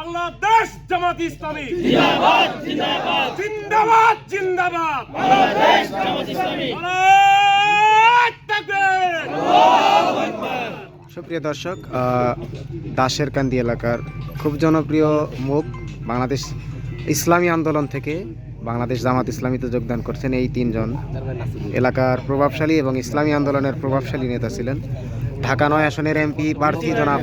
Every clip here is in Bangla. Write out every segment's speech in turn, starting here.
বাংলাদেশ জামাত ইসলামী। জিন্দাবাদ জিন্দাবাদ। জিন্দাবাদ জিন্দাবাদ। বাংলাদেশ জামাত ইসলামী। সুপ্রিয় দর্শক দাসের কান্দি এলাকার খুব জনপ্রিয় মুখ বাংলাদেশ ইসলামী আন্দোলন থেকে বাংলাদেশ জামাত ইসলামীতে যোগদান করছেন এই তিনজন। এলাকার প্রভাবশালী এবং ইসলামী আন্দোলনের প্রভাবশালী নেতা ছিলেন। ঢাকা নয় আসনের এমপি প্রার্থী জনাব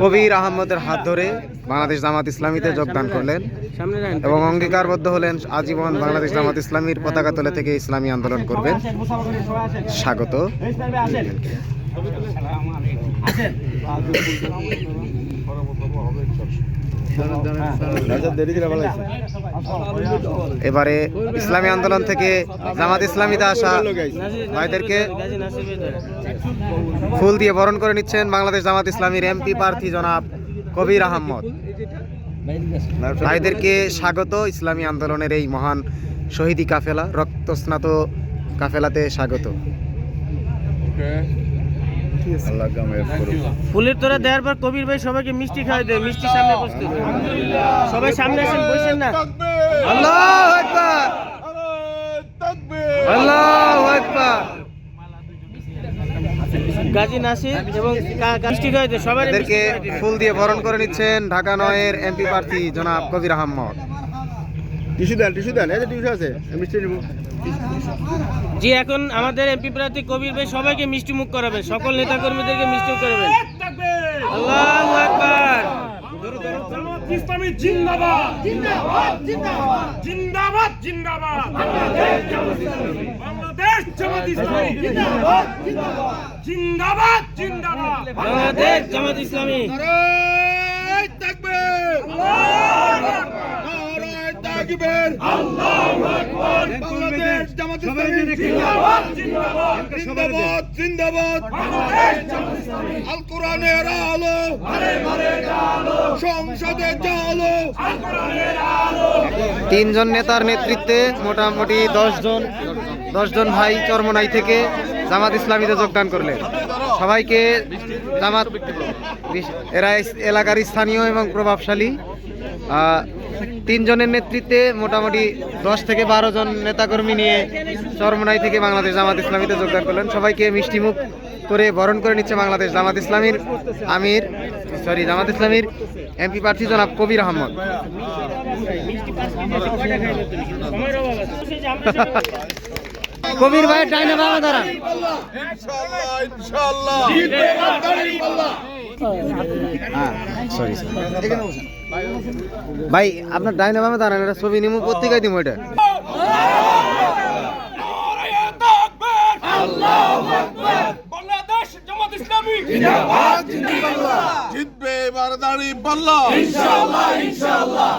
কবির আহমদের হাত ধরে বাংলাদেশ জামাত ইসলামীতে যোগদান করলেন এবং অঙ্গীকারবদ্ধ হলেন আজীবন বাংলাদেশ জামাত ইসলামীর পতাকা তলে থেকে ইসলামী আন্দোলন করবেন। স্বাগত। এবারে ইসলামী আন্দোলন থেকে জামাত ইসলামীতে আসা ভাইদেরকে ফুল দিয়ে বরণ করে নিচ্ছেন বাংলাদেশ জামাত ইসলামীর এমপি প্রার্থী জনাব কবির আহমদ। ভাইদেরকে স্বাগত। ইসলামী আন্দোলনের এই মহান শহীদি কাফেলা, রক্তস্নাত কাফেলাতে স্বাগত। ফুলের তোরা দেওয়ার পর কবির ভাই সবাইকে মিষ্টি খাওয়াই দেয় মিষ্টি সামনে বসতে সবাই সামনে আসেন বসেন না। আল্লাহু আকবার। আল্লাহু আকবার। গাজী নাসির এবং মিষ্টি খাওয়াই সবাই ফুল দিয়ে বরণ করে নিচ্ছেন ঢাকা নয়ের এমপি প্রার্থী জনাব কবির আহমদ। টিসু দেন টিসু দেন এই যে টিস্যু আছে মিষ্টি নিবো। জি এখন আমাদের এমপি প্রার্থী কবির ভাই সবাইকে মিষ্টি মুখ করাবেন। সকল নেতা কর্মীদেরকে মিষ্টি মুখ করাবেন। আল্লাহু আকবার। ইসলামী জিন্দাবাদ। জিন্দাবাদ জিন্দাবাদ। জিন্দাবাদ জিন্দাবাদ। বাংলাদেশ জামাত ইসলামী। জিন্দাবাদ জিন্দাবাদ। জিন্দাবাদ বাংলাদেশ জামাত ইসলামী। নারায় তাকবীর নারায় আল্লাহু আকবার। বাংলাদেশ জামাত ইসলামী জিন্দাবাদ। জিন্দাবাদ। জিন্দাবাদ জিন্দাবাদ। আল কোরআনের আলো। সংসদে জালো। তিনজন নেতার নেতৃত্বে মোটামুটি জন দশ জন ভাই চরমনাই থেকে জামাত ইসলামীতে যোগদান করলেন। সবাইকে জামাত এরা এলাকার স্থানীয় এবং প্রভাবশালী। আহ, তিনজনের নেতৃত্বে মোটামুটি দশ থেকে বারো জন নেতাকর্মী নিয়ে চরমনাই থেকে বাংলাদেশ জামাত ইসলামীতে যোগদান করলেন। সবাইকে মিষ্টিমুখ করে বরণ করে নিচ্ছে বাংলাদেশ জামাত ইসলামীর আমির সরি জামাত ইসলামীর এমপি প্রার্থী জনাব কবির আহমদ। কবির ভাই ডাইনে বাবা দাঁড়ান। ইনশাআল্লাহ ইনশাআল্লাহ সরি ভাই আপনার ডাইনে বামে দাঁড়ান এটা ছবি নিমু পত্রিকায় দিমু এটা। বাংলাদেশ জামাত জিতবে এবার দাঁড়িয়ে পাল্লা। ইনশাআল্লাহ ইনশাআল্লাহ